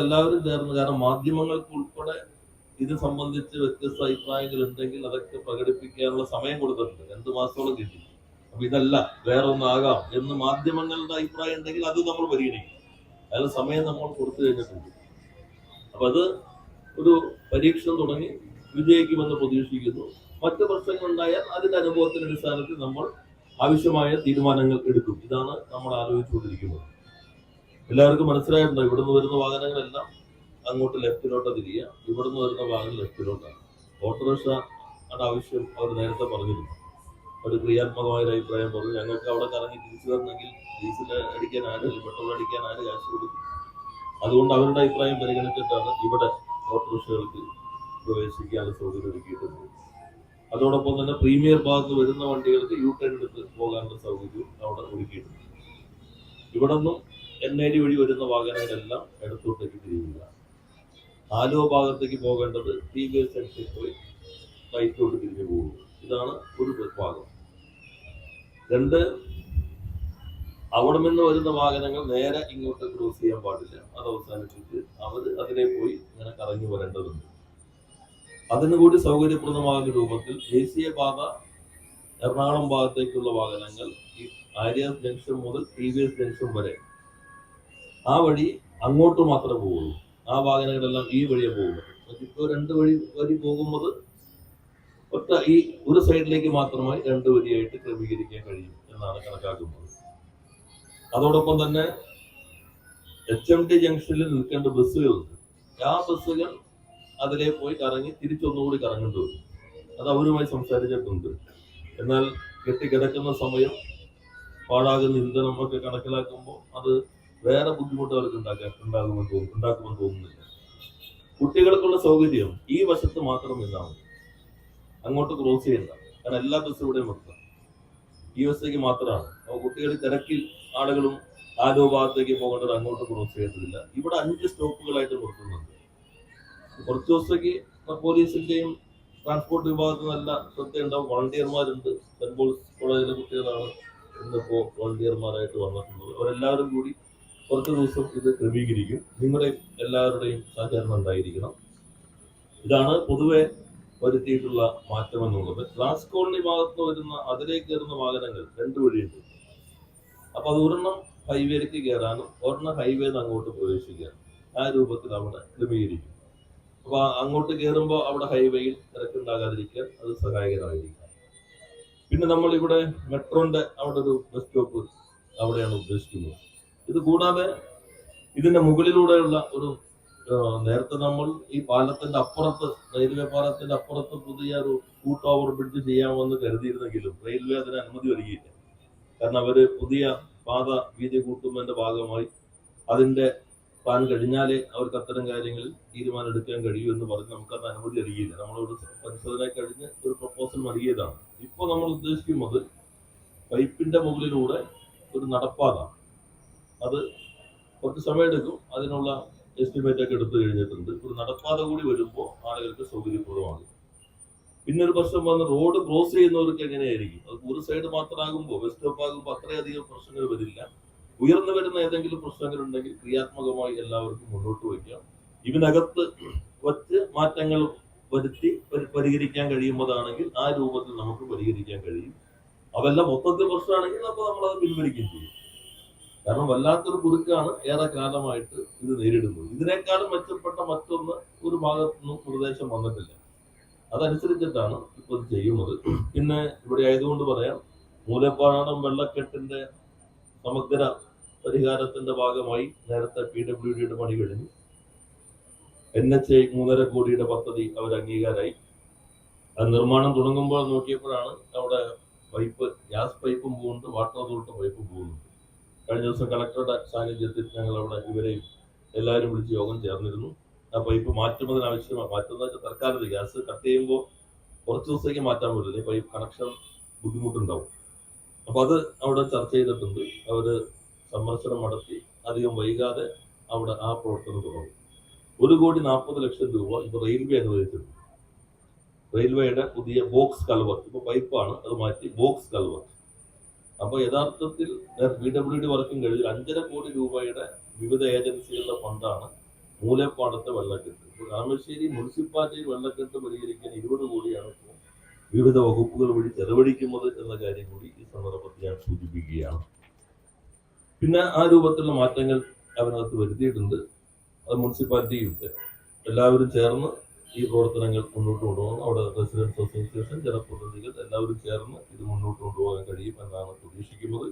എല്ലാവരും ചേർന്ന്. കാരണം മാധ്യമങ്ങൾക്ക് ഉൾപ്പെടെ ഇത് സംബന്ധിച്ച് വ്യത്യസ്ത അഭിപ്രായങ്ങൾ ഉണ്ടെങ്കിൽ അതൊക്കെ പ്രകടിപ്പിക്കാനുള്ള സമയം കൊടുത്തിട്ടുണ്ട്. രണ്ടു മാസത്തോളം കിട്ടി. അപ്പൊ ഇതല്ല വേറെ ഒന്നാകാം എന്ന് മാധ്യമങ്ങളുടെ അഭിപ്രായം ഉണ്ടെങ്കിൽ അത് നമ്മൾ പരിഗണിക്കും. അതിന് സമയം നമ്മൾ കൊടുത്തു കഴിഞ്ഞിട്ടുണ്ട്. അപ്പൊ അത് ഒരു പരീക്ഷണം തുടങ്ങി വിജയിക്കുമെന്ന് പ്രതീക്ഷിക്കുന്നു. മറ്റ് പ്രശ്നങ്ങൾ ഉണ്ടായാൽ അതിന്റെ അനുഭവത്തിന്റെ അടിസ്ഥാനത്തിൽ നമ്മൾ ആവശ്യമായ തീരുമാനങ്ങൾ എടുക്കും. ഇതാണ് നമ്മൾ ആലോചിച്ചുകൊണ്ടിരിക്കുന്നത്. എല്ലാവർക്കും മനസ്സിലായിട്ടുണ്ടോ? ഇവിടുന്ന് വരുന്ന വാഹനങ്ങളെല്ലാം അങ്ങോട്ട് ലെഫ്റ്റിലോട്ട് തിരിയുക ഇവിടുന്ന് വരുന്ന വാഹനം ലെഫ്റ്റിലോട്ടാണ്. ഓട്ടോറിക്ഷ ആവശ്യം അവർ നേരത്തെ പറഞ്ഞിരുന്നു ഒരു ക്രിയാത്മകമായ ഒരു അഭിപ്രായം പറഞ്ഞു. ഞങ്ങൾക്ക് അവിടെ കറങ്ങി തിരിച്ചു വരണമെങ്കിൽ ഡീസൽ അടിക്കാൻ ആര് പെട്രോൾ അടിക്കാൻ ആര് കാശ് കൊടുക്കും? അതുകൊണ്ട് അവരുടെ അഭിപ്രായം പരിഗണിച്ചിട്ടാണ് ഇവിടെ ഓട്ടോറിക്ഷകൾക്ക് പ്രവേശിക്കാനുള്ള സൗകര്യം ഒരുക്കിയിട്ടുണ്ട് അതോടൊപ്പം തന്നെ പ്രീമിയർ ഭാഗത്ത് വരുന്ന വണ്ടികൾക്ക് യു ടേൺ എടുത്ത് പോകാനുള്ള സൗകര്യവും അവിടെ ഒരുക്കിയിട്ടുണ്ട്. ഇവിടെ നിന്നും ഐ വഴി വരുന്ന വാഹനങ്ങളെല്ലാം ഇടത്തോട്ടേക്ക് തിരിയുക ആലുവ ഭാഗത്തേക്ക് പോകേണ്ടത് ടി വി എസ് പോയി റൈറ്റിലോട്ട് തിരിഞ്ഞു പോകുക. ഇതാണ് ഒരു ഭാഗം. രണ്ട് അവിടെ നിന്ന് വരുന്ന വാഹനങ്ങൾ നേരെ ഇങ്ങോട്ട് ക്രോസ് ചെയ്യാൻ പാടില്ല. അത് അവസാനിപ്പിച്ച് അവർ അതിനെ പോയി ഇങ്ങനെ കറങ്ങി വരേണ്ടതുണ്ട്. അതിനുകൂടി സൗകര്യപ്രദമാകുന്ന രൂപത്തിൽ ദേശീയപാത എറണാകുളം ഭാഗത്തേക്കുള്ള വാഹനങ്ങൾ ഈ ആര്യ ജംഗ്ഷൻ മുതൽ ടി വി എസ് ജംഗ്ഷൻ വരെ ആ വഴി അങ്ങോട്ട് മാത്രമേ പോവുള്ളൂ. ആ വാഹനങ്ങളെല്ലാം ഈ വഴിയെ പോകുള്ളൂ ഇപ്പോൾ രണ്ട് വഴി വഴി പോകുമ്പോൾ ഒറ്റ ഈ ഒരു സൈഡിലേക്ക് മാത്രമായി രണ്ട് വരിയായിട്ട് ക്രമീകരിക്കാൻ കഴിയും എന്നാണ് കണക്കാക്കുന്നത്. അതോടൊപ്പം തന്നെ എച്ച് എം ടി ജംഗ്ഷനിൽ നിൽക്കേണ്ട ബസ്സുകളുണ്ട്. ആ ബസ്സുകൾ അതിലേ പോയി കറങ്ങി തിരിച്ചൊന്നുകൂടി കറങ്ങേണ്ടി വരും. അത് അവരുമായി സംസാരിച്ചിട്ടുണ്ട്. എന്നാൽ കെട്ടിക്കിടക്കുന്ന സമയം പാഴാകുന്ന ഇന്ധനം ഒക്കെ കണക്കിലാക്കുമ്പോൾ അത് വേറെ ബുദ്ധിമുട്ട് അവർക്ക് ഉണ്ടാക്കാൻ ഉണ്ടാകുമെന്ന് തോന്നുന്നു ഉണ്ടാക്കുമെന്ന് തോന്നുന്നില്ല. കുട്ടികൾക്കുള്ള സൗകര്യം ഈ വശത്ത് മാത്രം ഇതാണ് അങ്ങോട്ട് ക്രോസ് ചെയ്യണ്ട. കാരണം എല്ലാ ബസ്സും ഇവിടെ നിർത്താം ഈ വശത്തേക്ക് മാത്രമാണ്. അപ്പോൾ കുട്ടികൾ തിരക്കിൽ ആളുകളും ആരോ ഭാഗത്തേക്ക് പോകേണ്ടത് അങ്ങോട്ട് ക്രോസ് ചെയ്യേണ്ടതില്ല. ഇവിടെ അഞ്ച് സ്റ്റോപ്പുകളായിട്ട് നിർത്തുന്നുണ്ട് കുറച്ച് ദിവസത്തേക്ക് പോലീസിന്റെയും ട്രാൻസ്പോർട്ട് വിഭാഗത്തിൽ നല്ല ശ്രദ്ധയുണ്ടാവും വളണ്ടിയർമാരുണ്ട് സെന്റ് പോൾസ് കോളേജിലെ കുട്ടികളാണ് ഇന്നിപ്പോ വളണ്ടിയർമാരായിട്ട് വന്നിട്ടുള്ളത്. അവരെല്ലാവരും കൂടി കുറച്ച് ദിവസം ഇത് ക്രമീകരിക്കും. നിങ്ങളുടെ എല്ലാവരുടെയും സഹകരണം ഉണ്ടായിരിക്കണം ഇതാണ് പൊതുവെ വരുത്തിയിട്ടുള്ള മാറ്റം എന്നുള്ളത് ക്ലാസ് കോളനി ഭാഗത്ത് വരുന്ന അതിലേക്ക് കയറുന്ന വാഹനങ്ങൾ രണ്ട് വഴിയുണ്ട്. അപ്പൊ അത് ഒരെണ്ണം ഹൈവേയിലേക്ക് കയറാനും ഒരെണ്ണം ഹൈവേന്ന് അങ്ങോട്ട് പ്രവേശിക്കാനും ആ രൂപത്തിൽ അവിടെ ക്രമീകരിക്കും. അപ്പൊ അങ്ങോട്ട് കയറുമ്പോൾ അവിടെ ഹൈവേയിൽ തിരക്കുണ്ടാകാതിരിക്കാൻ അത് സഹായകരമായിരിക്കും. പിന്നെ നമ്മൾ ഇവിടെ മെട്രോന്റെ അവിടെ ഒരു ബസ് സ്റ്റോപ്പ് അവിടെയാണ് ഉദ്ദേശിക്കുന്നത്. ഇത് കൂടാതെ ഇതിന്റെ മുകളിലൂടെയുള്ള ഒരു നേരത്തെ നമ്മൾ ഈ പാലത്തിന്റെ അപ്പുറത്ത് റെയിൽവേ പാലത്തിന്റെ അപ്പുറത്ത് പുതിയ ഒരു ഫൂട്ട് ഓവർ ബ്രിഡ്ജ് ചെയ്യാമെന്ന് കരുതിയിരുന്നെങ്കിലും റെയിൽവേ അതിന് അനുമതി ഒരുക്കിയില്ല കാരണം അവർ പുതിയ പാത വീതി കൂട്ടുന്നതിന്റെ ഭാഗമായി അതിന്റെ പാൻ കഴിഞ്ഞാലേ അവർക്ക് അത്തരം കാര്യങ്ങളിൽ തീരുമാനം എടുക്കാൻ കഴിയൂ എന്ന് പറഞ്ഞ് അത് അനുമതി അറിയില്ല നമ്മളോട് പരിശോധന കഴിഞ്ഞ് ഒരു പ്രപ്പോസൽ നൽകിയതാണ്. ഇപ്പോൾ നമ്മൾ ഉദ്ദേശിക്കുന്നത് പൈപ്പിന്റെ മുകളിലൂടെ ഒരു നടപ്പാത അത് കുറച്ച് സമയമെടുക്കും അതിനുള്ള എസ്റ്റിമേറ്റ് ഒക്കെ എടുത്തു കഴിഞ്ഞിട്ടുണ്ട്. ഒരു നടപ്പാത കൂടി വരുമ്പോൾ ആളുകൾക്ക് സൗകര്യപ്രദമാണ് പിന്നെ ഒരു പ്രശ്നം വന്ന് റോഡ് ക്രോസ് ചെയ്യുന്നവർക്ക് എങ്ങനെയായിരിക്കും? അത് ഒരു സൈഡ് മാത്രമാകുമ്പോൾ ബസ് സ്റ്റോപ്പ് ആകുമ്പോൾ അത്രയധികം പ്രശ്നങ്ങൾ വരില്ല. ഉയർന്നു വരുന്ന ഏതെങ്കിലും പ്രശ്നങ്ങൾ ഉണ്ടെങ്കിൽ ക്രിയാത്മകമായി എല്ലാവർക്കും മുന്നോട്ട് വയ്ക്കാം. ഇതിനകത്ത് വച്ച് മാറ്റങ്ങൾ വരുത്തി പരി- പരിഹരിക്കാൻ കഴിയുന്നതാണെങ്കിൽ ആ രൂപത്തിൽ നമുക്ക് പരിഹരിക്കാൻ കഴിയും. അതെല്ലാം മൊത്തത്തിൽ പ്രശ്നമാണെങ്കിൽ അപ്പോൾ നമ്മളത് പിൻവലിക്കുകയും ചെയ്യും. കാരണം വല്ലാത്തൊരു കുറുക്കാണ് ഏറെ കാലമായിട്ട് ഇത് നേരിടുന്നത്. ഇതിനേക്കാളും മെച്ചപ്പെട്ട മറ്റൊന്ന് ഒരു ഭാഗത്തുനിന്നും നിർദ്ദേശം വന്നിട്ടില്ല. അതനുസരിച്ചിട്ടാണ് ഇപ്പോൾ ഇത് ചെയ്യുന്നത്. പിന്നെ ഇവിടെ ആയതുകൊണ്ട് പറയാം മൂലപ്പാടം വെള്ളക്കെട്ടിന്റെ സമഗ്ര പരിഹാരത്തിന്റെ ഭാഗമായി നേരത്തെ പി ഡബ്ല്യു ഡിയുടെ പണി കഴിഞ്ഞു. എൻ എച്ച് ഐ മൂന്നര കോടിയുടെ പദ്ധതി അവർ അംഗീകാരമായി അത് നിർമ്മാണം തുടങ്ങുമ്പോൾ നോക്കിയപ്പോഴാണ് അവിടെ പൈപ്പ് ഗ്യാസ് പൈപ്പും പോകുന്നുണ്ട് വാട്ടർ അതോറിറ്റി പൈപ്പും പോകുന്നുണ്ട്. കഴിഞ്ഞ ദിവസം കളക്ടറുടെ സാന്നിധ്യത്തിൽ ഞങ്ങൾ അവിടെ ഇവരെയും എല്ലാവരും വിളിച്ച് യോഗം ചേർന്നിരുന്നു. ആ പൈപ്പ് മാറ്റുന്നതിന് ആവശ്യമാണ് മാറ്റുന്ന വെച്ചാൽ ഗ്യാസ് കട്ട് ചെയ്യുമ്പോൾ കുറച്ച് ദിവസത്തേക്ക് മാറ്റാൻ പറ്റില്ല ഈ കണക്ഷൻ ബുദ്ധിമുട്ടുണ്ടാവും. അപ്പൊ അത് അവിടെ ചർച്ച ചെയ്തിട്ടുണ്ട്. അവർ സന്ദർശനം നടത്തി. അധികം വൈകാതെ അവിടെ ആ പ്രവർത്തനം തുടങ്ങും. ഒരു കോടി നാൽപ്പത് ലക്ഷം രൂപ ഇപ്പൊ റെയിൽവേ അനുവദിച്ചിട്ടുണ്ട്. റെയിൽവേയുടെ പുതിയ ബോക്സ് കൽവർ ഇപ്പൊ പൈപ്പാണ് അത് മാറ്റി ബോക്സ് കൽവർ. അപ്പൊ യഥാർത്ഥത്തിൽ പി ഡബ്ല്യു ഡി വർക്കും കഴിഞ്ഞ് അഞ്ചര കോടി രൂപയുടെ വിവിധ ഏജൻസികളുടെ ഫണ്ടാണ് മൂലപ്പാടത്തെ വെള്ളക്കെട്ട്. ഇപ്പോൾ രാമശ്ശേരി മുനിസിപ്പാലിറ്റിയിൽ വെള്ളക്കെട്ട് പരിഹരിക്കാൻ ഇരുപത് കോടിയാണ് ഇപ്പോൾ വിവിധ വകുപ്പുകൾ വഴി ചെലവഴിക്കുന്നത് എന്ന കാര്യം കൂടി ഈ സന്ദർഭത്തിൽ ഞാൻ സൂചിപ്പിക്കുകയാണ്. പിന്നെ ആ രൂപത്തിലുള്ള മാറ്റങ്ങൾ അതിനകത്ത് വരുത്തിയിട്ടുണ്ട്. അത് മുനിസിപ്പാലിറ്റിയും എല്ലാവരും ചേർന്ന് ഈ പ്രവർത്തനങ്ങൾ മുന്നോട്ട് കൊണ്ടുപോകണം. അവിടെ റെസിഡൻസ് അസോസിയേഷൻ ജനപ്രതിനിധികൾ എല്ലാവരും ചേർന്ന് ഇത് മുന്നോട്ട് കൊണ്ടുപോകാൻ കഴിയും എന്നാണ് പ്രതീക്ഷിക്കുന്നത്.